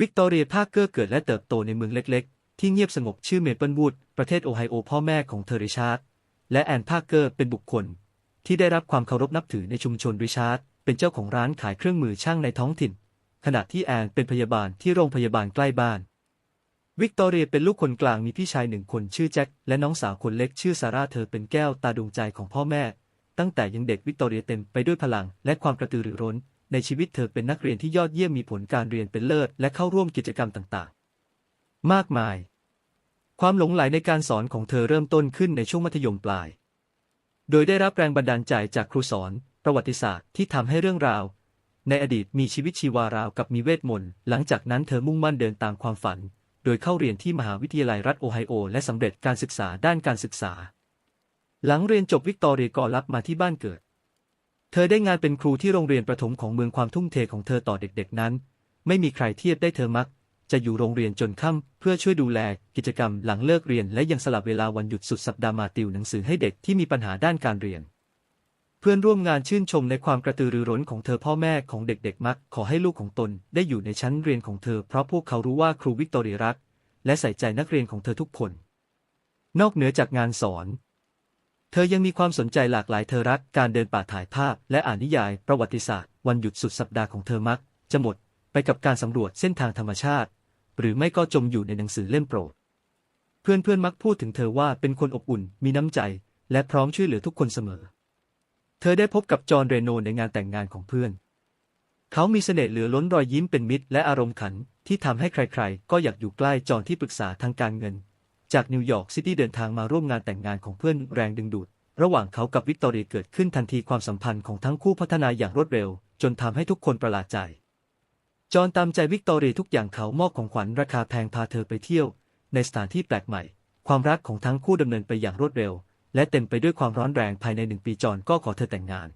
วิกตอเรียพาเกอร์เกิดและเติบโตในเมืองเล็กๆ ที่เงียบสงบชื่อเมเปิลวูด ประเทศโอไฮโอพ่อแม่ของเธอริชาร์ด และแอนพาเกอร์เป็นบุคคล ที่ได้รับความเคารพนับถือในชุมชนริชาร์ด เป็นเจ้าของร้านขายเครื่องมือช่างในท้องถิ่น ขณะที่แอนเป็นพยาบาลที่โรงพยาบาลใกล้บ้าน วิกตอเรียเป็นลูกคนกลางมีพี่ชายหนึ่งคนชื่อแจ็คและน้องสาวคนเล็กชื่อซาร่าเธอเป็นแก้วตาดวงใจของพ่อแม่ ตั้งแต่ยังเด็กวิกตอเรียเต็มไปด้วยพลังและความกระตือรือร้น ในชีวิตเธอเป็นนักเรียนที่ยอดเยี่ยมมีผลการเรียนเป็นเลิศ และเข้าร่วมกิจกรรมต่างๆ มากมาย ความหลงใหลในการสอนของเธอเริ่มต้นขึ้นในช่วงมัธยมปลาย โดยได้รับแรงบันดาลใจจากครูสอน ประวัติศาสตร์ที่ทำให้เรื่องราว ในอดีตมีชีวิตชีวาราวกับมีเวทมนต์ หลังจากนั้นเธอมุ่งมั่นเดินตามความฝัน โดยเข้าเรียนที่มหาวิทยาลัยรัฐโอไฮโอ และสำเร็จการศึกษาด้านการศึกษา หลังเรียนจบวิกตอเรียก็รับมาที่บ้านเกิด เธอได้งานเป็นครูที่โรงเรียนประถมของเมืองความทุ่มเทของเธอต่อเด็กๆนั้น ไม่มีใครเทียบได้เธอมัก จะอยู่โรงเรียนจนค่ำเพื่อช่วยดูแล กิจกรรมหลังเลิกเรียนและยังสลับเวลาวันหยุดสุดสัปดาห์มาติวหนังสือให้เด็กที่มีปัญหาด้านการเรียน เพื่อนร่วมงานชื่นชมในความกระตือรือร้นของเธอพ่อแม่ของเด็กๆมัก ขอให้ลูกของตนได้อยู่ในชั้นเรียนของเธอเพราะพวกเขารู้ว่าครูวิกตอเรียรัก และใส่ใจนักเรียนของเธอทุกคน นอกเหนือจากงานสอน เธอยังมีความสนใจหลากหลายเธอรักการเดินป่าถ่ายภาพ และอ่านนิยายประวัติศาสตร์ วันหยุดสุดสัปดาห์ของเธอมัก จะหมดไปกับการสำรวจเส้นทางธรรมชาติ หรือไม่ก็จมอยู่ในหนังสือเล่มโปรด เพื่อนๆมักพูดถึงเธอว่าเป็นคนอบอุ่น มีน้ำใจ และพร้อมช่วยเหลือทุกคนเสมอ เธอได้พบกับจอห์นเรโนในงานแต่งงานของเพื่อน เขามีเสน่ห์เหลือล้นรอยยิ้มเป็นมิตร และอารมณ์ขันที่ทำให้ใครๆ ก็อยากอยู่ใกล้จอห์นที่ปรึกษาทางการเงิน จากนิวยอร์กซิตี้เดินทางมาร่วมงานแต่งงานของเพื่อนแรงดึงดูด ระหว่างเขากับวิกตอเรียเกิดขึ้นทันทีความสัมพันธ์ของทั้งคู่พัฒนาอย่างรวดเร็ว จนทำให้ทุกคนประหลาดใจ จอห์นตามใจวิกตอเรียทุกอย่างเขามอบของขวัญราคาแพงพาเธอไปเที่ยว ในสถานที่แปลกใหม่ ความรักของทั้งคู่ดำเนินไปอย่างรวดเร็ว และเต็มไปด้วยความร้อนแรงภายในหนึ่งปีจอห์นก็ขอเธอแต่งงาน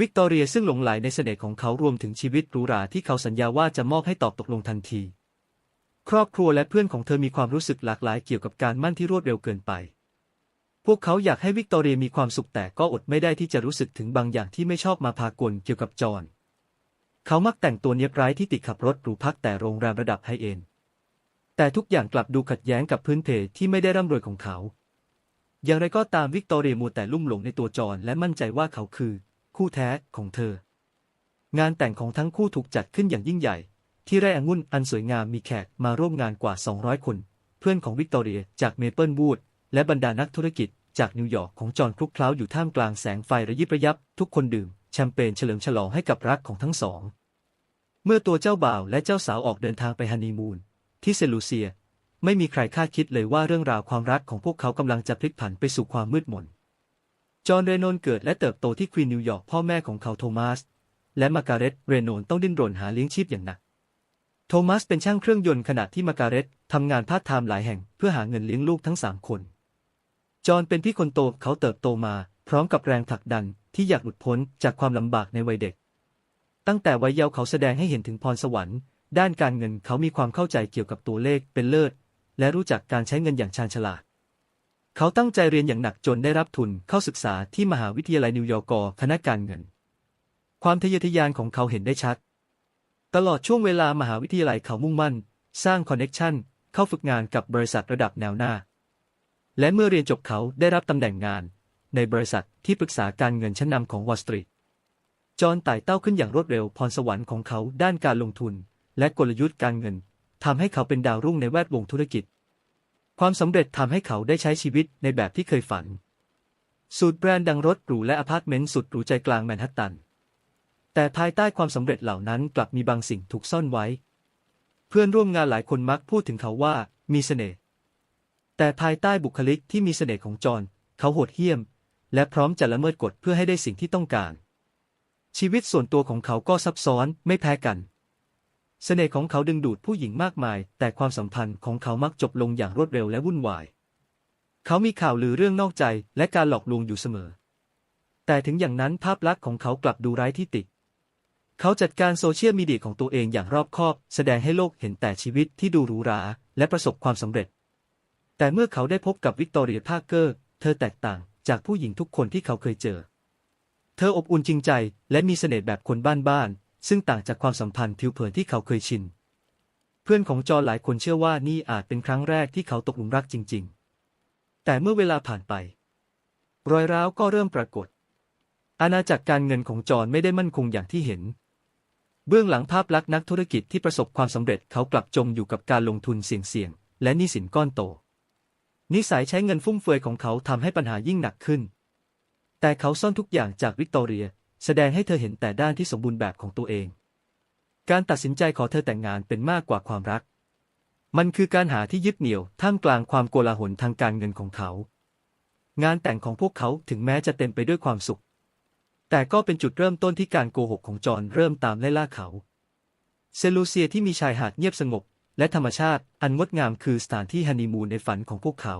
วิกตอเรียซึ่งหลงไหลในเสน่ห์ของเขารวมถึงชีวิตหรูหราที่เขาสัญญาว่าจะมอบให้ตอบตกลงทันที ครอบครัวและเพื่อนของเธอมีความรู้สึกหลากหลายเกี่ยวกับการมั่นที่รวดเร็วเกินไป พวกเขาอยากให้วิกตอเรียมีความสุขแต่ก็อดไม่ได้ที่จะรู้สึกถึงบางอย่างที่ไม่ชอบมาพากลเกี่ยวกับจอห์นเขามักแต่งตัวเนียบร้ายที่ติดขับรถหรูพักแต่โรงแรมระดับไฮเอ็นด์แต่ทุกอย่างกลับดูขัดแย้งกับพื้นเพที่ไม่ได้ร่ำรวยของเขา อย่างไรก็ตามวิกตอเรียมัวแต่ลุ่มหลงในตัวจอห์นและมั่นใจว่าเขาคือ คู่แท้ของเธอ งานแต่งของทั้งคู่ถูกจัดขึ้นอย่างยิ่งใหญ่ ที่ไร่องุ่นอันสวยงามมีแขกมาร่วมงานกว่า 200 คน เพื่อนของวิกตอเรียจากเมเปิลวูดและบรรดานักธุรกิจจากนิวยอร์กของจอห์นคลุกเคล้าอยู่ท่ามกลางแสงไฟระยิบระยับ ทุกคนดื่ม แชมเปญเฉลิมฉลองให้กับรักของทั้งสอง เมื่อตัวเจ้าบ่าวและเจ้าสาวออกเดินทางไปฮันนีมูนที่เซนต์ลูเซีย ไม่มีใครคาดคิดเลยว่าเรื่องราวความรักของพวกเขากำลังจะพลิกผันไปสู่ความมืดมน จอห์นเรโนนเกิดและเติบโตที่ควีนนิวยอร์กพ่อแม่ของเขาโทมัสและมาการเร็ตเรโนนต้องดิ้นรนหาเลี้ยงชีพอย่างหนัก โทมัสเป็นช่างเครื่องยนต์ขณะที่มาการเร็ตทำงานพาร์ทไทม์หลายแห่งเพื่อหาเงินเลี้ยงลูกทั้งสามคน จอห์นเป็นพี่คนโตเขาเติบโตมา พร้อมกับแรงผลักดันที่อยากหลุดพ้นจากความลำบากในวัยเด็ก ตั้งแต่วัยเยาว์เขาแสดงให้เห็นถึงพรสวรรค์ ด้านการเงินเขามีความเข้าใจเกี่ยวกับตัวเลขเป็นเลิศ และรู้จักการใช้เงินอย่างชาญฉลาด เขาตั้งใจเรียนอย่างหนักจนได้รับทุนเข้าศึกษาที่มหาวิทยาลัยนิวยอร์กคณะการเงิน ความทะเยอทะยานของเขาเห็นได้ชัด ตลอดช่วงเวลามหาวิทยาลัยเขามุ่งมั่น สร้างคอนเน็กชันเข้าฝึกงานกับบริษัทระดับแนวหน้า และเมื่อเรียนจบเขาได้รับตำแหน่งงาน ในบริษัทที่ปรึกษาการเงินชั้นนำของวอลสตรีทจอห์นไต่เต้าขึ้นอย่างรวดเร็วพรสวรรค์ของเขาด้านการลงทุน และกลยุทธ์การเงินทำให้เขาเป็นดาวรุ่งในแวดวงธุรกิจ ความสำเร็จทำให้เขาได้ใช้ชีวิตในแบบที่เคยฝัน สูตรแบรนด์ดังรถหรูและอพาร์ตเมนต์สุดหรูใจกลางแมนฮัตตัน แต่ภายใต้ความสำเร็จเหล่านั้นกลับมีบางสิ่งถูกซ่อนไว้ เพื่อนร่วมงานหลายคนมักพูดถึงเขาว่ามีเสน่ห์แต่ภายใต้บุคลิกที่มีเสน่ห์ของจอห์นเขาโหดเหี้ยม และพร้อมจะละเมิดกฎเพื่อให้ได้สิ่งที่ต้องการ ชีวิตส่วนตัวของเขาก็ซับซ้อนไม่แพ้กัน เสน่ห์ของเขาดึงดูดผู้หญิงมากมาย แต่ความสัมพันธ์ของเขามักจบลงอย่างรวดเร็วและวุ่นวาย เขามีข่าวลือเรื่องนอกใจและการหลอกลวงอยู่เสมอ แต่ถึงอย่างนั้นภาพลักษณ์ของเขากลับดูไร้ที่ติ เขาจัดการโซเชียลมีเดียของตัวเองอย่างรอบคอบ แสดงให้โลกเห็นแต่ชีวิตที่ดูหรูหราและประสบความสำเร็จ แต่เมื่อเขาได้พบกับวิกตอเรียพาร์เกอร์ เธอแตกต่างจากผู้หญิงทุกคนที่เขาเคยเจอ เธออบอุ่นจริงใจและมีเสน่ห์แบบคนบ้านๆ ซึ่งต่างจากความสัมพันธ์ผิวเผินที่เขาเคยชิน เพื่อนของจอห์นหลายคนเชื่อว่านี่อาจเป็นครั้งแรกที่เขาตกหลุมรักจริง ๆ แต่เมื่อเวลาผ่านไป รอยร้าวก็เริ่มปรากฏ อาณาจักรการเงินของจอห์นไม่ได้มั่นคงอย่างที่เห็น เบื้องหลังภาพลักษณ์นักธุรกิจที่ประสบความสำเร็จเขากลับจมอยู่กับการลงทุนเสี่ยงๆ และหนี้สินก้อนโต นิสัยใช้เงินฟุ่มเฟือยของเขาทำให้ปัญหายิ่งหนักขึ้น แต่เขาซ่อนทุกอย่างจากวิกตอเรีย แสดงให้เธอเห็นแต่ด้านที่สมบูรณ์แบบของตัวเอง การตัดสินใจขอเธอแต่งงานเป็นมากกว่าความรัก มันคือการหาที่ยึดเหนี่ยวท่ามกลางความโกลาหลทางการเงินของเขา งานแต่งของพวกเขาถึงแม้จะเต็มไปด้วยความสุข แต่ก็เป็นจุดเริ่มต้นที่การโกหกของจอห์นเริ่มตามไล่ล่าเขา เซลูเซียที่มีชายหาดเงียบสงบ และธรรมชาติอันงดงามคือสถานที่ฮันนีมูนในฝันของพวกเขา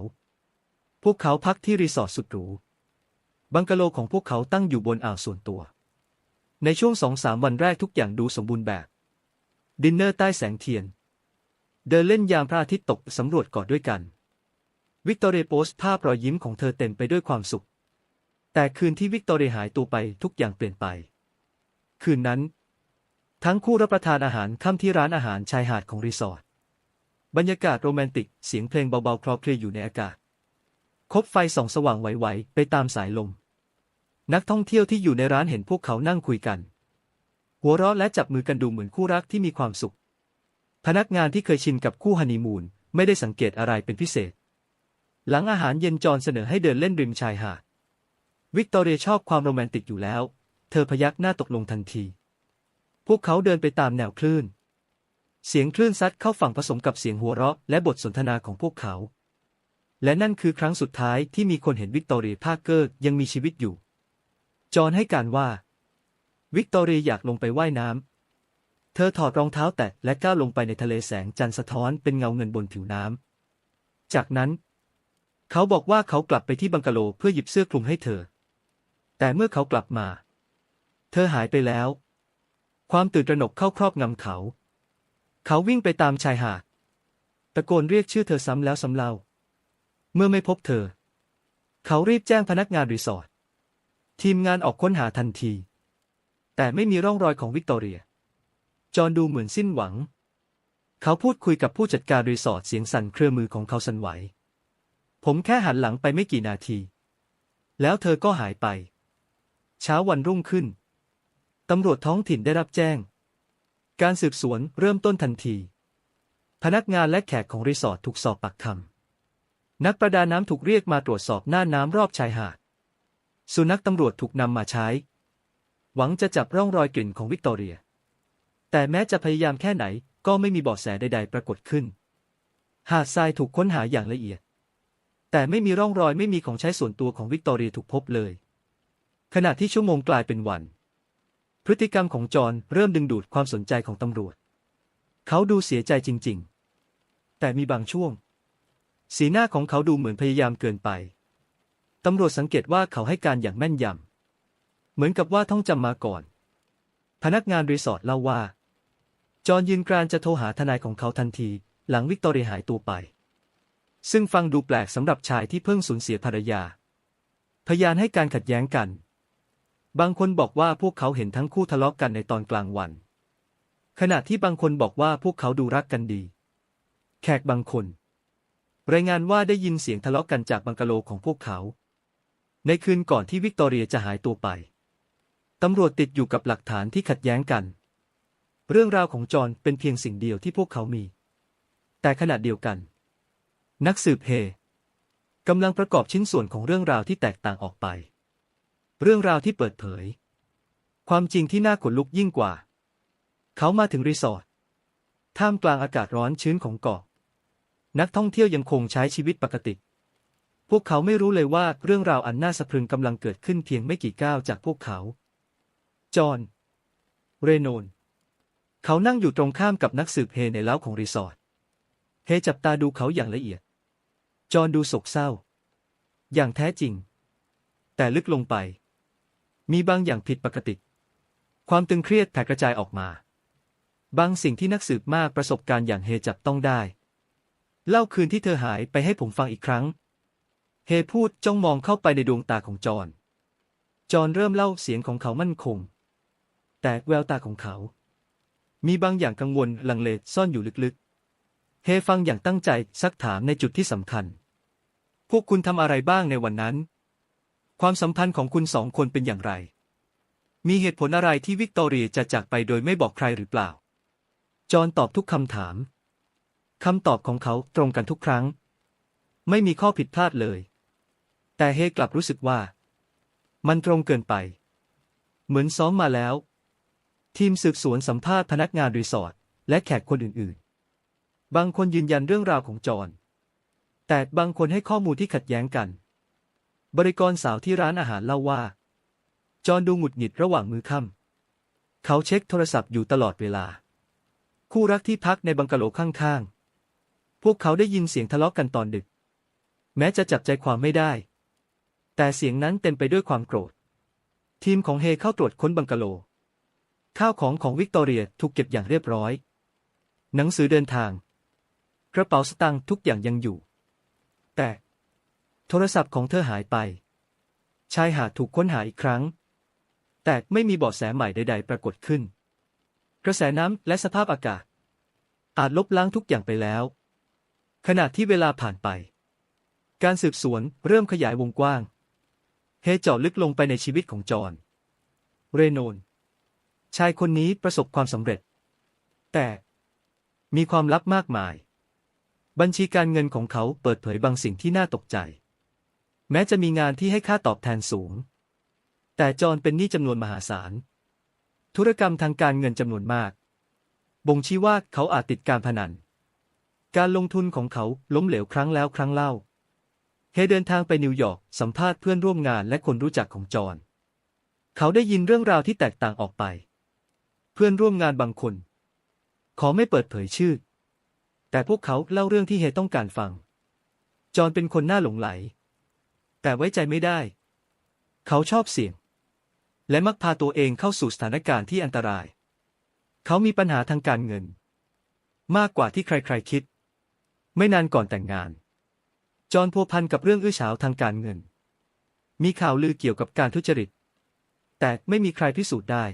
พวกเขาพักที่รีสอร์ทสุดหรู บังกะโลของพวกเขาตั้งอยู่บนอ่าวส่วนตัว ในช่วงสองสามวันแรกทุกอย่างดูสมบูรณ์แบบ ดินเนอร์ใต้แสงเทียน เดินเล่นยามพระอาทิตย์ตกสำรวจเกาะด้วยกัน วิกตอเรียโพสภาพรอยยิ้มของเธอเต็มไปด้วยความสุข แต่คืนที่วิกตอเรียหายตัวไปทุกอย่างเปลี่ยนไป คืนนั้น ทั้งคู่รับประทานอาหารค่ำที่ร้านอาหารชายหาดของรีสอร์ทบรรยากาศโรแมนติกเสียงเพลงเบาๆคลอเคลียอยู่ในอากาศ คบไฟส่องสว่างไหวๆไปตามสายลม นักท่องเที่ยวที่อยู่ในร้านเห็นพวกเขานั่งคุยกัน หัวเราะและจับมือกันดูเหมือนคู่รักที่มีความสุข พนักงานที่เคยชินกับคู่ฮันนีมูนไม่ได้สังเกตอะไรเป็นพิเศษ หลังอาหารเย็นจอนเสนอให้เดินเล่นริมชายหาด วิกตอเรียชอบความโรแมนติกอยู่แล้ว เธอพยักหน้าตกลงทันที พวกเขาเดินไปตามแนวคลื่น เสียงคลื่นซัดเข้าฝั่งผสมกับเสียงหัวเราะและบทสนทนาของพวกเขา และนั่นคือครั้งสุดท้ายที่มีคนเห็นวิกตอเรียพาร์เกอร์ยังมีชีวิตอยู่ จอห์นให้การว่า วิกตอเรียอยากลงไปว่ายน้ำ เธอถอดรองเท้าแตะและก้าวลงไปในทะเลแสงจันทร์สะท้อนเป็นเงาเงินบนผิวน้ำ จากนั้น เขาบอกว่าเขากลับไปที่บังกะโลเพื่อหยิบเสื้อคลุมให้เธอ แต่เมื่อเขากลับมา เธอหายไปแล้ว ความตื่นตระหนกเข้าครอบงำเขา เขาวิ่งไปตามชายหาดตะโกนเรียกชื่อเธอซ้ำแล้วซ้ำเล่า เมื่อไม่พบเธอ เขารีบแจ้งพนักงานรีสอร์ททีมงานออกค้นหาทันที แต่ไม่มีร่องรอยของวิกตอเรีย จอห์นดูเหมือนสิ้นหวัง เขาพูดคุยกับผู้จัดการรีสอร์ทเสียงสั่นเครือมือของเขาสั่นไหว ผมแค่หันหลังไปไม่กี่นาที แล้วเธอก็หายไป เช้าวันรุ่งขึ้น ตำรวจท้องถิ่นได้รับแจ้ง การสืบสวนเริ่มต้นทันที พนักงานและแขกของรีสอร์ทถูกสอบปากคำนักประดาน้ำถูกเรียกมาตรวจสอบหน้าน้ำรอบชายหาด สุนัขตำรวจถูกนำมาใช้ หวังจะจับร่องรอยกลิ่นของวิกตอเรีย แต่แม้จะพยายามแค่ไหนก็ไม่มีเบาะแสใด ๆ ปรากฏขึ้น หาดทรายถูกค้นหาอย่างละเอียด แต่ไม่มีร่องรอยไม่มีของใช้ส่วนตัวของวิกตอเรียถูกพบเลย ขณะที่ชั่วโมงกลายเป็นวัน พฤติกรรมของจอห์นเริ่มดึงดูดความสนใจของตำรวจ เขาดูเสียใจจริง ๆ แต่มีบางช่วง สีหน้าของเขาดูเหมือนพยายามเกินไป ตำรวจสังเกตว่าเขาให้การอย่างแม่นยำ เหมือนกับว่าท่องจำมาก่อน พนักงานรีสอร์ทเล่าว่า จอห์นยืนกรานจะโทรหาทนายของเขาทันที หลังวิกตอเรียหายตัวไป ซึ่งฟังดูแปลกสำหรับชายที่เพิ่งสูญเสียภรรยา พยานให้การขัดแย้งกัน บางคนบอกว่าพวกเขาเห็นทั้งคู่ทะเลาะกันในตอนกลางวัน ขณะที่บางคนบอกว่าพวกเขาดูรักกันดี แขกบางคน รายงานว่าได้ยินเสียงทะเลาะกันจากบังกะโลของพวกเขา ในคืนก่อนที่วิกตอเรียจะหายตัวไป ตำรวจติดอยู่กับหลักฐานที่ขัดแย้งกัน เรื่องราวของจอห์นเป็นเพียงสิ่งเดียวที่พวกเขามี แต่ขณะเดียวกัน นักสืบเฮกำลังประกอบชิ้นส่วนของเรื่องราวที่แตกต่างออกไป เรื่องราวที่เปิดเผย ความจริงที่น่าขนลุกยิ่งกว่า เขามาถึงรีสอร์ทท่ามกลางอากาศร้อนชื้นของเกาะ นักท่องเที่ยวยังคงใช้ชีวิตปกติ พวกเขาไม่รู้เลยว่าเรื่องราวอันน่าสะพรึงกำลังเกิดขึ้นเพียงไม่กี่ก้าวจากพวกเขา จอห์น เรโนน เขานั่งอยู่ตรงข้ามกับนักสืบเฮในเล้าของรีสอร์ท เฮจับตาดูเขาอย่างละเอียด จอห์นดูโศกเศร้า อย่างแท้จริง แต่ลึกลงไป มีบางอย่างผิดปกติ ความตึงเครียดแผ่กระจายออกมา บางสิ่งที่นักสืบมากประสบการณ์อย่างเฮจับต้องได้ เล่าคืนที่เธอหายไปให้ผมฟังอีกครั้ง เฮพูดจ้องมองเข้าไปในดวงตาของจอห์นจอห์นเริ่มเล่าเสียงของเขามั่นคง แต่แววตาของเขา มีบางอย่างกังวลลังเลซ่อนอยู่ลึกเฮฟังอย่างตั้งใจซักถามในจุดที่สำคัญ พวกคุณทำอะไรบ้างในวันนั้น ความสัมพันธ์ของคุณสองคนเป็นอย่างไร มีเหตุผลอะไรที่วิกตอเรียจะจากไปโดยไม่บอกใครหรือเปล่า จอห์นตอบทุกคำถาม คำตอบของเขาตรงกันทุกครั้ง ไม่มีข้อผิดพลาดเลย แต่เฮกลับรู้สึกว่า มันตรงเกินไป เหมือนซ้อมมาแล้ว ทีมสืบสวนสัมภาษณ์พนักงานรีสอร์ทและแขกคนอื่นๆ บางคนยืนยันเรื่องราวของจอห์นแต่บางคนให้ข้อมูลที่ขัดแย้งกัน บริกรสาวที่ร้านอาหารเล่าว่า จอห์นดูหงุดหงิดระหว่างมือค่ำเขาเช็คโทรศัพท์อยู่ตลอดเวลา คู่รักที่พักในบังกะโลข้างๆ พวกเขาได้ยินเสียงทะเลาะกันตอนดึก แม้จะจับใจความไม่ได้ แต่เสียงนั้นเต็มไปด้วยความโกรธ ทีมของเฮเข้าตรวจค้นบังกะโล ข้าวของของวิกตอเรียถูกเก็บอย่างเรียบร้อย หนังสือเดินทาง กระเป๋าสตางค์ทุกอย่างยังอยู่ แต่ โทรศัพท์ของเธอหายไป ชายหาดถูกค้นหาอีกครั้ง แต่ไม่มีเบาะแสใหม่ใด ๆ ปรากฏขึ้น กระแสน้ำและสภาพอากาศ อาจลบล้างทุกอย่างไปแล้ว ขณะที่เวลาผ่านไป การสืบสวนเริ่มขยายวงกว้าง เฮเจาะลึกลงไปในชีวิตของจอห์นเรโนน ชายคนนี้ประสบความสำเร็จ แต่มีความลับมากมาย บัญชีการเงินของเขาเปิดเผยบางสิ่งที่น่าตกใจ แม้จะมีงานที่ให้ค่าตอบแทนสูง แต่จอห์นเป็นหนี้จำนวนมหาศาล ธุรกรรมทางการเงินจำนวนมาก บ่งชี้ว่าเขาอาจติดการพนัน การลงทุนของเขาล้มเหลวครั้งแล้วครั้งเล่า เฮเดินทางไปนิวยอร์กสัมภาษณ์เพื่อนร่วมงานและคนรู้จักของจอห์นเขาได้ยินเรื่องราวที่แตกต่างออกไป เพื่อนร่วมงานบางคน ขอไม่เปิดเผยชื่อ แต่พวกเขาเล่าเรื่องที่เฮต้องการฟัง จอห์นเป็นคนน่าหลงไหล แต่ไว้ใจไม่ได้ เขาชอบเสี่ยง และมักพาตัวเองเข้าสู่สถานการณ์ที่อันตราย เขามีปัญหาทางการเงิน มากกว่าที่ใครๆคิด ไม่นานก่อนแต่งงาน จอห์นพัวพันกับเรื่องอื้อฉาวทางการเงิน มีข่าวลือเกี่ยวกับการทุจริต แต่ไม่มีใครพิสูจน์ได้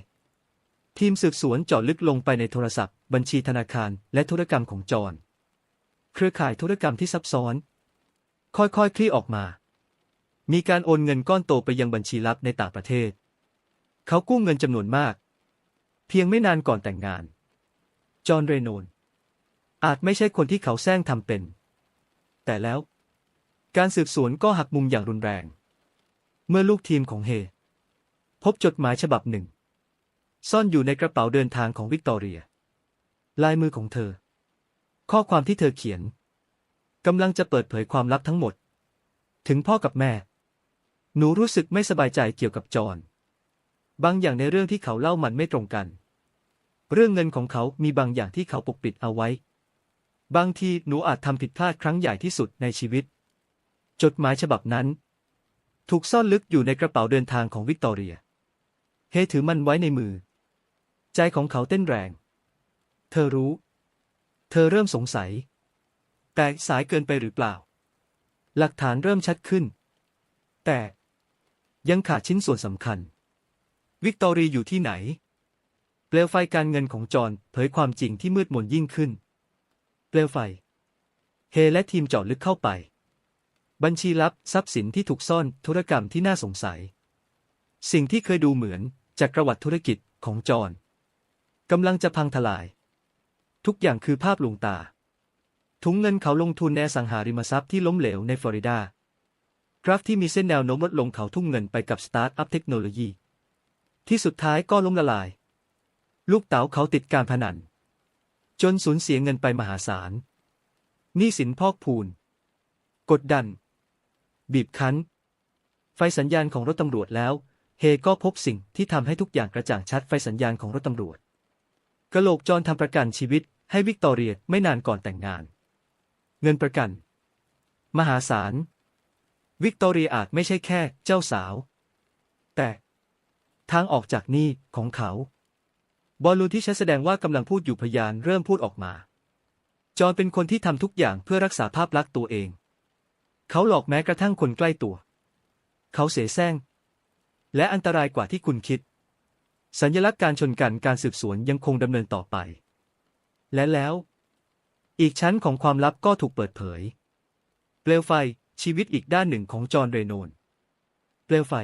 ทีมสืบสวนเจาะลึกลงไปในโทรศัพท์ บัญชีธนาคารและธุรกรรมของจอห์นเครือข่ายธุรกรรมที่ซับซ้อน ค่อยๆคคลี่ออกมา มีการโอนเงินก้อนโตไปยังบัญชีลับในต่างประเทศ เขากู้เงินจำนวนมาก เพียงไม่นานก่อนแต่งงาน จอห์นเรโนนอาจไม่ใช่คนที่เขาแซงทำเป็น แต่แล้ว การสืบสวนก็หักมุมอย่างรุนแรง เมื่อลูกทีมของเฮ พบจดหมายฉบับหนึ่ง ซ่อนอยู่ในกระเป๋าเดินทางของวิกตอเรีย ลายมือของเธอ ข้อความที่เธอเขียนกำลังจะเปิดเผยความลับทั้งหมด ถึงพ่อกับแม่ หนูรู้สึกไม่สบายใจเกี่ยวกับจอห์นบางอย่างในเรื่องที่เขาเล่ามันไม่ตรงกัน เรื่องเงินของเขามีบางอย่างที่เขาปกปิดเอาไว้ บางทีหนูอาจทำผิดพลาดครั้งใหญ่ที่สุดในชีวิต จดหมายฉบับนั้น ถูกซ่อนลึกอยู่ในกระเป๋าเดินทางของวิกตอเรีย เฮถือมันไว้ในมือ ใจของเขาเต้นแรง เธอรู้ เธอเริ่มสงสัย แต่สายเกินไปหรือเปล่า หลักฐานเริ่มชัดขึ้น แต่ ยังขาดชิ้นส่วนสำคัญ วิกตอรีอยู่ที่ไหน เปลวไฟการเงินของจอห์นเผยความจริงที่มืดมนยิ่งขึ้น เปลวไฟ เฮและทีมเจาะลึกเข้าไป บัญชีลับทรัพย์สินที่ถูกซ่อนธุรกรรมที่น่าสงสัย สิ่งที่เคยดูเหมือนจากประวัติธุรกิจของจอห์นกำลังจะพังทลาย ทุกอย่างคือภาพลวงตาถุงเงินเขาลงทุนในสังหาริมทรัพย์ที่ล้มเหลวในฟลอริดา ราฟที่มีเส้นแนวโน้มลดลงเขาทุ่มเงินไปกับสตาร์ทอัพเทคโนโลยี ที่สุดท้ายก็ล้มละลาย ลูกเต๋าเขาติดการพนัน จนสูญเสียเงินไปมหาศาลหนี้สินพอกพูน กดดัน บีบคั้น ไฟสัญญาณของรถตำรวจแล้วเฮก็พบสิ่งที่ทำให้ทุกอย่างกระจ่างชัดไฟสัญญาณของรถตำรวจกระโหลกจรทำประกันชีวิตให้วิกตอเรียไม่นานก่อนแต่งงาน เงินประกัน มหาศาล วิกตอเรียอาจไม่ใช่แค่เจ้าสาว แต่ทางออกจากนี้ของเขา บอลลูนที่ใช้แสดงว่ากำลังพูดอยู่พยานเริ่มพูดออกมา จอห์นเป็นคนที่ทำทุกอย่างเพื่อรักษาภาพลักษณ์ตัวเอง เขาหลอกแม้กระทั่งคนใกล้ตัว เขาเสแสร้ง และอันตรายกว่าที่คุณคิด สัญลักษณ์การชนกันการสืบสวนยังคงดำเนินต่อไป และแล้ว อีกชั้นของความลับก็ถูกเปิดเผย เปลวไฟ ชีวิตอีกด้านหนึ่งของจอห์นเรโนนเปลวไฟ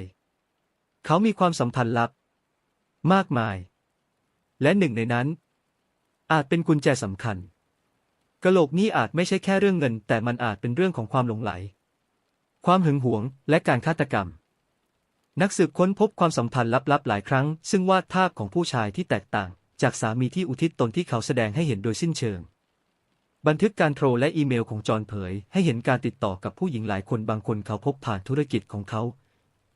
เขามีความสัมพันธ์ลับ มากมาย และหนึ่งในนั้น อาจเป็นกุญแจสำคัญกะโหลกนี้อาจไม่ใช่แค่เรื่องเงิน แต่มันอาจเป็นเรื่องของความหลงไหล ความหึงหวงและการฆาตกรรม นักสืบค้นพบความสัมพันธ์ลับๆหลายครั้ง ซึ่งวาดภาพของผู้ชายที่แตกต่าง จากสามีที่อุทิศตนที่เขาแสดงให้เห็นโดยสิ้นเชิง บันทึกการโทรและอีเมลของจอห์นเผย ให้เห็นการติดต่อกับผู้หญิงหลายคนบางคนเขาพบผ่านธุรกิจของเขา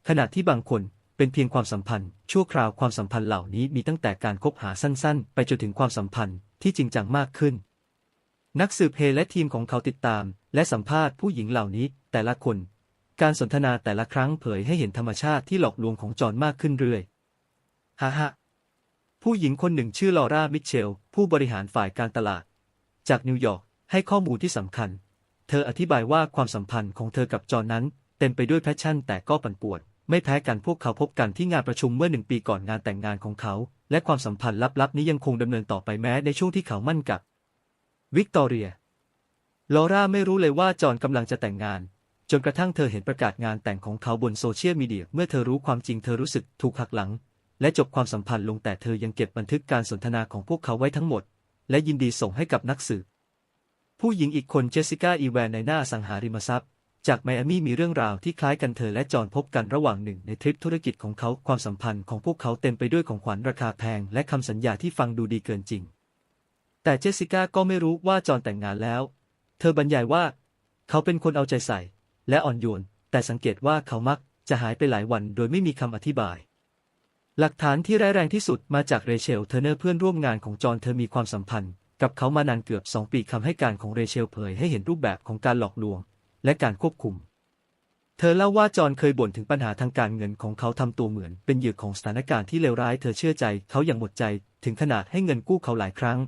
ขณะที่บางคนเป็นเพียงความสัมพันธ์ ชั่วคราวความสัมพันธ์เหล่านี้มีตั้งแต่การคบหาสั้นๆ ไปจนถึงความสัมพันธ์ที่จริงจังมากขึ้น นักสืบเฮและทีมของเขาติดตาม และสัมภาษณ์ผู้หญิงเหล่านี้ แต่ละคน การสนทนาแต่ละครั้งเผยให้เห็นธรรมชาติที่หลอกลวงของจอห์นมากขึ้นเรื่อยฮ่าฮ่าผู้หญิงคนหนึ่งชื่อลอร่ามิเชล ผู้บริหารฝ่ายการตลาด จากนิวยอร์กให้ข้อมูลที่สำคัญ เธออธิบายว่าความสัมพันธ์ของเธอกับจอห์นั้น เต็มไปด้วยแพชชั่นแต่ก็ปั่นป่วน ไม่แพ้กันพวกเขาพบกันที่งานประชุมเมื่อหนึ่งปีก่อนงานแต่งงานของเขา และความสัมพันธ์ลับๆนี้ยังคงดำเนินต่อไปแม้ในช่วงที่เขามั่นกับวิกตอเรีย ลอร่าไม่รู้เลยว่าจอห์นกำลังจะแต่งงาน จนกระทั่งเธอเห็นประกาศงานแต่งของเขาบนโซเชียลมีเดีย เมื่อเธอรู้ความจริงเธอรู้สึกถูกหักหลัง และจบความสัมพันธ์ลงแต่เธอยังเก็บบันทึกการสนทนาของพวกเขาไว้ทั้งหมด และยินดีส่งให้กับนักสืบ ผู้หญิงอีกคนเจสสิก้าอีแวนในหน้าสังหาริมทรัพย์ จากไมอามี่มีเรื่องราวที่คล้ายกันเธอและจอห์นพบกันระหว่างหนึ่งในทริปธุรกิจของเขาความสัมพันธ์ของพวกเขาเต็มไปด้วยของขวัญราคาแพงและคำสัญญาที่ฟังดูดีเกินจริง แต่เจสสิก้าก็ไม่รู้ว่าจอห์นแต่งงานแล้ว เธอบรรยายว่า เขาเป็นคนเอาใจใส่ และอ่อนโยนแต่สังเกตว่าเขามักจะหายไปหลายวันโดยไม่มีคำอธิบาย หลักฐานที่ร้ายแรงที่สุดมาจากเรเชลเทอร์เนอร์เพื่อนร่วมงานของจอห์นเธอมีความสัมพันธ์ กับเขามานานเกือบสองปีคำให้การของเรเชลเผยให้เห็นรูปแบบของการหลอกลวง และการควบคุม เธอเล่าว่าจอห์นเคยบ่นถึงปัญหาทางการเงินของเขาทำตัวเหมือน เป็นเหยื่อของสถานการณ์ที่เลวร้าย เธอเชื่อใจเขาอย่างหมดใจ ถึงขนาดให้เงินกู้เขาหลายครั้ง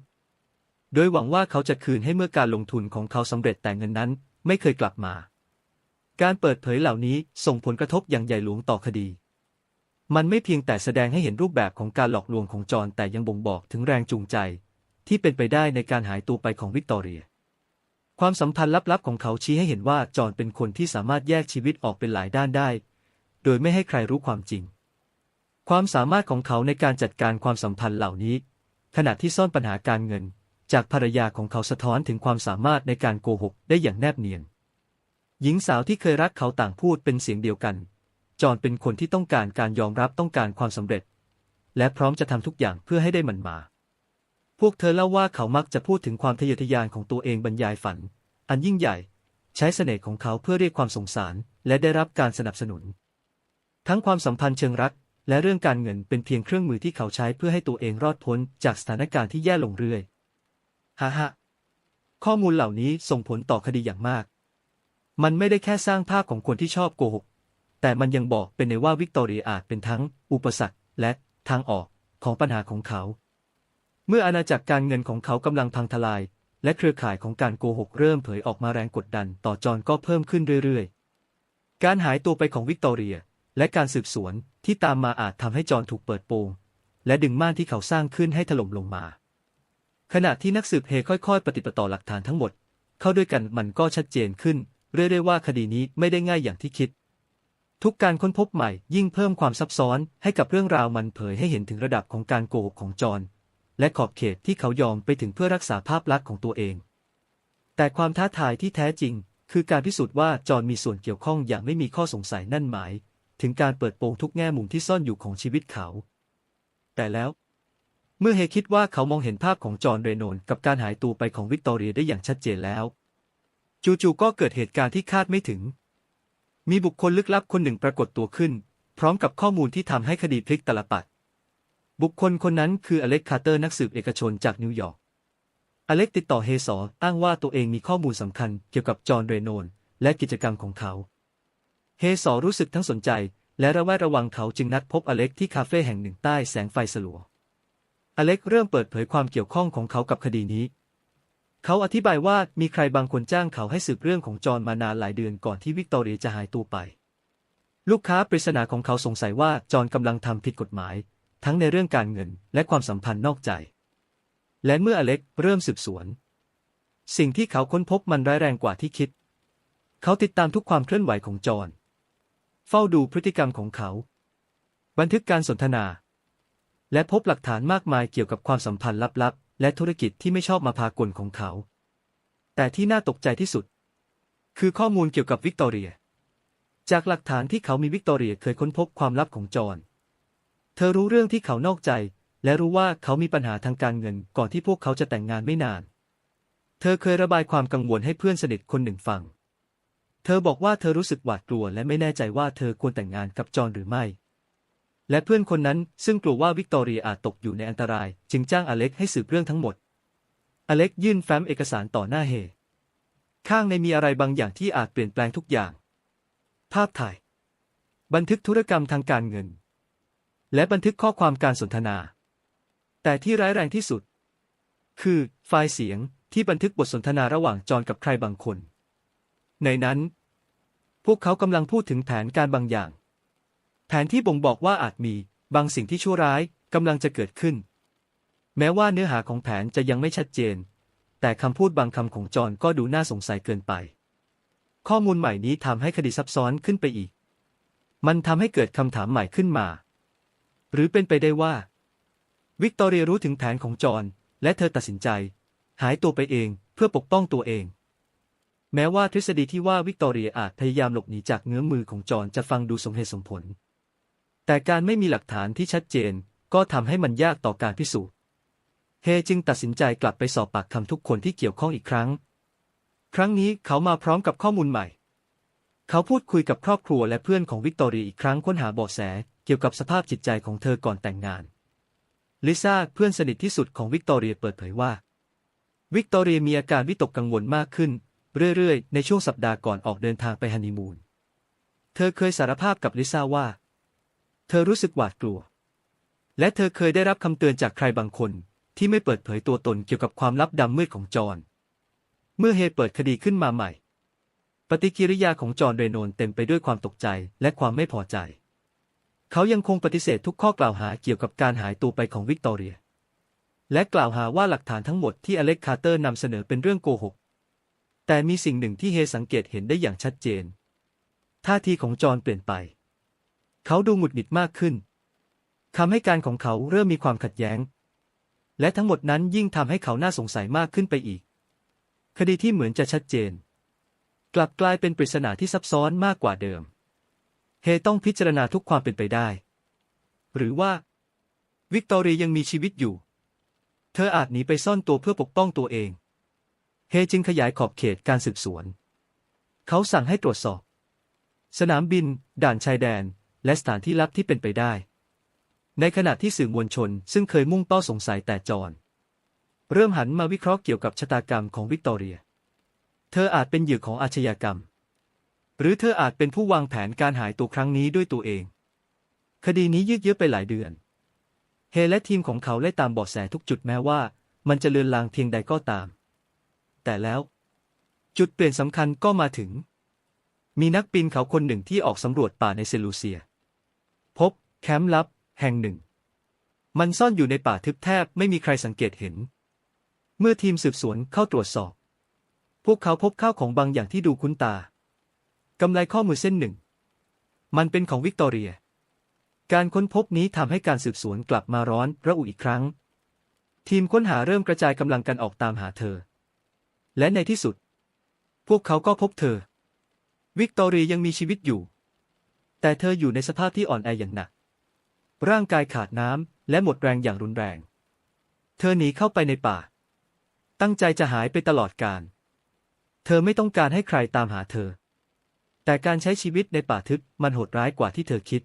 โดยหวังว่าเขาจะคืนให้เมื่อการลงทุนของเขาสำเร็จแต่เงินนั้น ไม่เคยกลับมา การเปิดเผยเหล่านี้ส่งผลกระทบอย่างใหญ่หลวงต่อคดี มันไม่เพียงแต่แสดงให้เห็นรูปแบบของการหลอกลวงของจอห์นแต่ยังบ่งบอกถึงแรงจูงใจ ที่เป็นไปได้ในการหายตัวไปของวิกตอเรีย ความสัมพันธ์ลับๆของเขาชี้ให้เห็นว่าจอห์นเป็นคนที่สามารถแยกชีวิตออกเป็นหลายด้านได้ โดยไม่ให้ใครรู้ความจริง ความสามารถของเขาในการจัดการความสัมพันธ์เหล่านี้ ขณะที่ซ่อนปัญหาการเงิน จากภรรยาของเขาสะท้อนถึงความสามารถในการโกหกได้อย่างแนบเนียนหญิงสาวที่เคยรักเขาต่างพูดเป็นเสียงเดียวกัน จอห์นเป็นคนที่ต้องการการยอมรับต้องการความสำเร็จ และพร้อมจะทำทุกอย่างเพื่อให้ได้มันมา พวกเธอเล่าว่าเขามักจะพูดถึงความทะเยอทะยานของตัวเองบรรยายฝัน อันยิ่งใหญ่ ใช้เสน่ห์ของเขาเพื่อเรียกความสงสาร และได้รับการสนับสนุน ทั้งความสัมพันธ์เชิงรัก และเรื่องการเงินเป็นเพียงเครื่องมือที่เขาใช้เพื่อให้ตัวเองรอดพ้นจากสถานการณ์ที่แย่ลงเรื่อยฮ่าฮ่าข้อมูลเหล่านี้ส่งผลต่อคดีอย่างมาก มันไม่ได้แค่สร้างภาพของคนที่ชอบโกหก แต่มันยังบอกเป็นในว่าวิกตอเรียอาจเป็นทั้งอุปสรรคและทางออกของปัญหาของเขา เมื่ออาณาจักรการเงินของเขากำลังพังทลาย และเครือข่ายของการโกหกเริ่มเผยออกมาแรงกดดันต่อจอห์นก็เพิ่มขึ้นเรื่อยๆ การหายตัวไปของวิกตอเรีย และการสืบสวนที่ตามมาอาจทำให้จอห์นถูกเปิดโปง และดึงม่านที่เขาสร้างขึ้นให้ถล่มลงมา ขณะที่นักสืบเฮค่อยๆ ปฏิปต่อหลักฐานทั้งหมด เข้าด้วยกันมันก็ชัดเจนขึ้น เรื่อยๆว่าคดีนี้ไม่ได้ง่ายอย่างที่คิด ทุกการค้นพบใหม่ยิ่งเพิ่มความซับซ้อนให้กับเรื่องราวมันเผยให้เห็นถึงระดับของการโกหกของจอห์นและขอบเขตที่เขายอมไปถึงเพื่อรักษาภาพลักษณ์ของตัวเอง แต่ความท้าทายที่แท้จริง คือการพิสูจน์ว่าจอห์นมีส่วนเกี่ยวข้องอย่างไม่มีข้อสงสัยนั่นหมาย ถึงการเปิดโปงทุกแง่มุมที่ซ่อนอยู่ของชีวิตเขา แต่แล้ว เมื่อเฮคิดว่าเขามองเห็นภาพของจอห์นเรโนนกับการหายตัวไปของวิกตอเรียได้อย่างชัดเจนแล้ว จู่ๆก็เกิดเหตุการณ์ที่คาดไม่ถึง มีบุคคลลึกลับคนหนึ่งปรากฏตัวขึ้น พร้อมกับข้อมูลที่ทำให้คดีพลิกตลปัด บุคคลคนนั้นคืออเล็กคาร์เตอร์นักสืบเอกชนจากนิวยอร์ก อเล็กติดต่อเฮซอร์อ้างว่าตัวเองมีข้อมูลสำคัญเกี่ยวกับจอห์นเรโนนและกิจกรรมของเขา เฮซอร์รู้สึกทั้งสนใจ และระแวดระวังเขาจึงนัดพบอเล็กที่คาเฟ่แห่งหนึ่งใต้แสงไฟสลัว อเล็กเริ่มเปิดเผยความเกี่ยวข้องของเขากับคดีนี้ เขาอธิบายว่ามีใครบางคนจ้างเขาให้สืบเรื่องของจอห์นมานานหลายเดือนก่อนที่วิกตอเรียจะหายตัวไป ลูกค้าปริศนาของเขาสงสัยว่าจอห์นกำลังทำผิดกฎหมาย ทั้งในเรื่องการเงินและความสัมพันธ์นอกใจ และเมื่ออเล็กเริ่มสืบสวน สิ่งที่เขาค้นพบมันร้ายแรงกว่าที่คิด เขาติดตามทุกความเคลื่อนไหวของจอห์นเฝ้าดูพฤติกรรมของเขา บันทึกการสนทนา และพบหลักฐานมากมายเกี่ยวกับความสัมพันธ์ลับ และธุรกิจที่ไม่ชอบมาพากลของเขา แต่ที่น่าตกใจที่สุด คือข้อมูลเกี่ยวกับวิกตอเรีย จากหลักฐานที่เขามีวิกตอเรียเคยค้นพบความลับของจอห์นเธอรู้เรื่องที่เขานอกใจ และรู้ว่าเขามีปัญหาทางการเงินก่อนที่พวกเขาจะแต่งงานไม่นาน เธอเคยระบายความกังวลให้เพื่อนสนิทคนหนึ่งฟัง เธอบอกว่าเธอรู้สึกหวาดกลัวและไม่แน่ใจว่าเธอควรแต่งงานกับจอห์นหรือไม่ และเพื่อนคนนั้นซึ่งกลัวว่าวิกตอเรียอาจตกอยู่ในอันตราย จึงจ้างอเล็กให้สืบเรื่องทั้งหมด อเล็กยื่นแฟ้มเอกสารต่อหน้าเฮ ข้างในมีอะไรบางอย่างที่อาจเปลี่ยนแปลงทุกอย่าง ภาพถ่าย บันทึกธุรกรรมทางการเงิน และบันทึกข้อความการสนทนา แต่ที่ร้ายแรงที่สุด คือไฟล์เสียงที่บันทึกบทสนทนาระหว่างจอห์นกับใครบางคน ในนั้น พวกเขากำลังพูดถึงแผนการบางอย่าง แผนที่บ่งบอกว่าอาจมี บางสิ่งที่ชั่วร้ายกำลังจะเกิดขึ้น แม้ว่าเนื้อหาของแผนจะยังไม่ชัดเจน แต่คำพูดบางคำของจอห์นก็ดูน่าสงสัยเกินไป ข้อมูลใหม่นี้ทำให้คดีซับซ้อนขึ้นไปอีก มันทำให้เกิดคำถามใหม่ขึ้นมา หรือเป็นไปได้ว่า วิกตอเรียรู้ถึงแผนของจอห์นและเธอตัดสินใจ หายตัวไปเองเพื่อปกป้องตัวเอง แม้ว่าทฤษฎีที่ว่าวิกตอเรียอาจพยายามหลบหนีจากเงื้อมือของจอห์นจะฟังดูสมเหตุสมผล แต่การไม่มีหลักฐานที่ชัดเจน ก็ทำให้มันยากต่อการพิสูจน์ เฮจึงตัดสินใจกลับไปสอบปากคำทุกคนที่เกี่ยวข้องอีกครั้ง ครั้งนี้เขามาพร้อมกับข้อมูลใหม่ เขาพูดคุยกับครอบครัวและเพื่อนของวิกตอเรียอีกครั้งค้นหาเบาะแสเกี่ยวกับสภาพจิตใจของเธอก่อนแต่งงาน ลิซ่าเพื่อนสนิทที่สุดของวิกตอเรียเปิดเผยว่า วิกตอเรียมีอาการวิตกกังวลมากขึ้น เรื่อยๆ ในช่วงสัปดาห์ก่อนออกเดินทางไปฮันนีมูน เธอเคยสารภาพกับลิซ่าว่า เธอรู้สึกหวาดกลัว และเธอเคยได้รับคำเตือนจากใครบางคนที่ไม่เปิดเผยตัวตนเกี่ยวกับความลับดำมืดของจอห์นเมื่อเฮเปิดคดีขึ้นมาใหม่ ปฏิกิริยาของจอห์นเรโนนเต็มไปด้วยความตกใจและความไม่พอใจ เขายังคงปฏิเสธทุกข้อกล่าวหาเกี่ยวกับการหายตัวไปของวิกตอเรีย และกล่าวหาว่าหลักฐานทั้งหมดที่อเล็กคาร์เตอร์นำเสนอเป็นเรื่องโกหก แต่มีสิ่งหนึ่งที่เฮสังเกตเห็นได้อย่างชัดเจน ท่าทีของจอห์นเปลี่ยนไป เขาดูหงุดหงิดมากขึ้นคำให้การของเขาเริ่มมีความขัดแย้ง และทั้งหมดนั้นยิ่งทำให้เขาน่าสงสัยมากขึ้นไปอีก คดีที่เหมือนจะชัดเจน กลับกลายเป็นปริศนาที่ซับซ้อนมากกว่าเดิม เฮต้องพิจารณาทุกความเป็นไปได้ หรือว่า วิกตอรียังมีชีวิตอยู่ เธออาจหนีไปซ่อนตัวเพื่อปกป้องตัวเอง เฮจึงขยายขอบเขตการสืบสวน เขาสั่งให้ตรวจสอบ สนามบิน ด่านชายแดน และสถานที่ลับที่เป็นไปได้ ในขณะที่สื่อมวลชนซึ่งเคยมุ่งเป้าสงสัยแต่จอนเริ่มหันมาวิเคราะห์เกี่ยวกับชะตากรรมของวิกตอเรีย เธออาจเป็นเหยื่อของอาชญากรรม หรือเธออาจเป็นผู้วางแผนการหายตัวครั้งนี้ด้วยตัวเอง คดีนี้ยืดเยื้อไปหลายเดือน เฮและทีมของเขาไล่ตามเบาะแสทุกจุดแม้ว่า มันจะเลือนลางเพียงใดก็ตาม แต่แล้ว จุดเปลี่ยนสำคัญก็มาถึง มีนักปีนเขาคนหนึ่งที่ออกสำรวจป่าในเซลูเซีย แคมป์ลับ แห่งหนึ่ง มันซ่อนอยู่ในป่าทึบแทบไม่มีใครสังเกตเห็น เมื่อทีมสืบสวนเข้าตรวจสอบ พวกเขาพบข้าวของบางอย่างที่ดูคุ้นตากำไลข้อมือเส้นหนึ่ง มันเป็นของวิกตอเรีย การค้นพบนี้ทำให้การสืบสวนกลับมาร้อนระอุอีกครั้ง ทีมค้นหาเริ่มกระจายกำลังกันออกตามหาเธอ และในที่สุด พวกเขาก็พบเธอ วิกตอเรียยังมีชีวิตอยู่ แต่เธออยู่ในสภาพที่อ่อนแออย่างหนัก ร่างกายขาดน้ำและหมดแรงอย่างรุนแรง เธอหนีเข้าไปในป่า ตั้งใจจะหายไปตลอดกาลเธอไม่ต้องการให้ใครตามหาเธอ แต่การใช้ชีวิตในป่าทึบมันโหดร้ายกว่าที่เธอคิด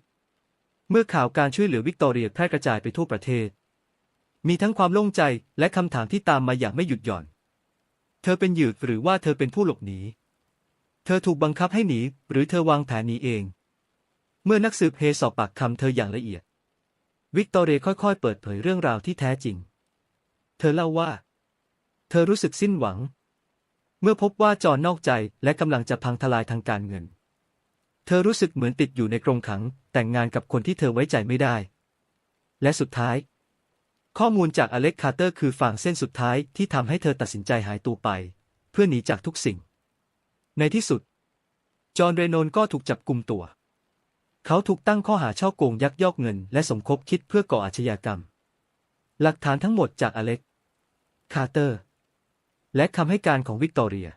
เมื่อข่าวการช่วยเหลือวิกตอเรียแพร่กระจายไปทั่วประเทศ มีทั้งความโล่งใจและคำถามที่ตามมาอย่างไม่หยุดหย่อน เธอเป็นเหยื่อหรือว่าเธอเป็นผู้หลบหนี เธอถูกบังคับให้หนี หรือเธอวางแผนหนีเอง เมื่อนักสืบเฮสอบปากคำเธออย่างละเอียด วิกตอเรียค่อยๆ เปิดเผยเรื่องราวที่แท้จริง เธอเล่าว่า เธอรู้สึกสิ้นหวัง เมื่อพบว่าจอนนอกใจและกำลังจะพังทลายทางการเงิน เธอรู้สึกเหมือนติดอยู่ในกรงขัง แต่งงานกับคนที่เธอไว้ใจไม่ได้ และสุดท้าย ข้อมูลจากอเล็กคาร์เตอร์คือฝั่งเส้นสุดท้ายที่ทำให้เธอตัดสินใจหายตัวไป เพื่อหนีจากทุกสิ่ง ในที่สุด จอห์นเรโนนก็ถูกจับกลุมตัว เขาถูกตั้งข้อหาช่อโกงยักยอกเงิน และสมคบคิดเพื่อก่ออาชญากรรม หลักฐานทั้งหมดจากอเล็ก คาร์เตอร์ และคำให้การของวิกตอเรีย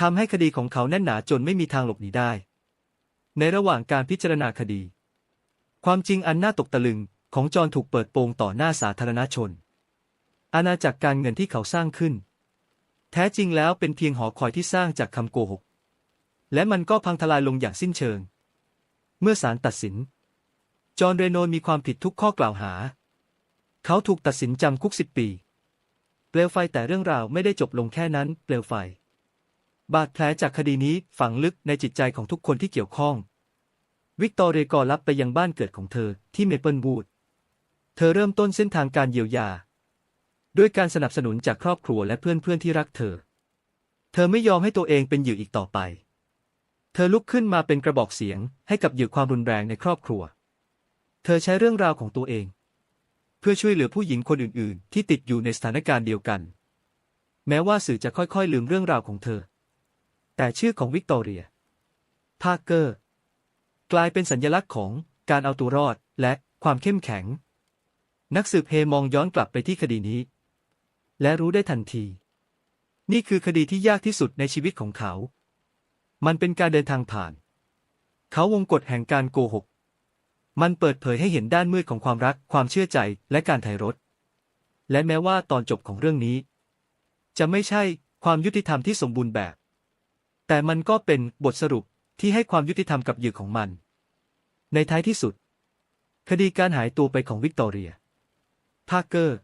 ทำให้คดีของเขาแน่นหนาจนไม่มีทางหลบหนีได้ ในระหว่างการพิจารณาคดี ความจริงอันน่าตกตะลึงของจอห์นถูกเปิดโปงต่อหน้าสาธารณชน อาณาจักรการเงินที่เขาสร้างขึ้น แท้จริงแล้วเป็นเพียงหอคอยที่สร้างจากคำโกหก และมันก็พังทลายลงอย่างสิ้นเชิง เมื่อศาลตัดสิน จอห์นเรโนนมีความผิดทุกข้อกล่าวหา เขาถูกตัดสินจำคุกสิบปี เปลวไฟแต่เรื่องราวไม่ได้จบลงแค่นั้น เปลวไฟ บาดแผลจากคดีนี้ฝังลึกในจิตใจของทุกคนที่เกี่ยวข้อง วิกตอเรียกอลับไปยังบ้านเกิดของเธอที่เมเปิลวูดเธอเริ่มต้นเส้นทางการเยียวยา ด้วยการสนับสนุนจากครอบครัวและเพื่อนๆที่รักเธอ เธอไม่ยอมให้ตัวเองเป็นเหยื่ออีกต่อไป เธอลุกขึ้นมาเป็นกระบอกเสียงให้กับเหยื่อความรุนแรงในครอบครัว เธอใช้เรื่องราวของตัวเอง เพื่อช่วยเหลือผู้หญิงคนอื่น ๆ ที่ติดอยู่ในสถานการณ์เดียวกัน แม้ว่าสื่อจะค่อย ๆ ลืมเรื่องราวของเธอ แต่ชื่อของวิกตอเรีย พาเกอร์ กลายเป็นสัญลักษณ์ของการเอาตัวรอดและความเข้มแข็ง นักสืบเฮมองย้อนกลับไปที่คดีนี้ และรู้ได้ทันที นี่คือคดีที่ยากที่สุดในชีวิตของเขา มันเป็นการเดินทางผ่าน เขาวงกฎแห่งการโกหก มันเปิดเผยให้เห็นด้านมืดของความรัก ความเชื่อใจ และการไถ่รถ และแม้ว่าตอนจบของเรื่องนี้ จะไม่ใช่ความยุติธรรมที่สมบูรณ์แบบ แต่มันก็เป็นบทสรุปที่ให้ความยุติธรรมกับเหยื่อของมัน ในท้ายที่สุด คดีการหายตัวไปของวิกตอเรีย พาร์เกอร์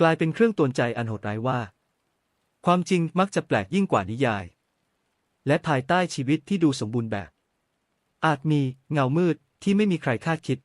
กลายเป็นเครื่องตวนใจอันโหดร้ายว่า ความจริงมักจะแปลกยิ่งกว่านิยาย และภายใต้ชีวิตที่ดูสมบูรณ์แบบ อาจมีเงามืดที่ไม่มีใครคาดคิด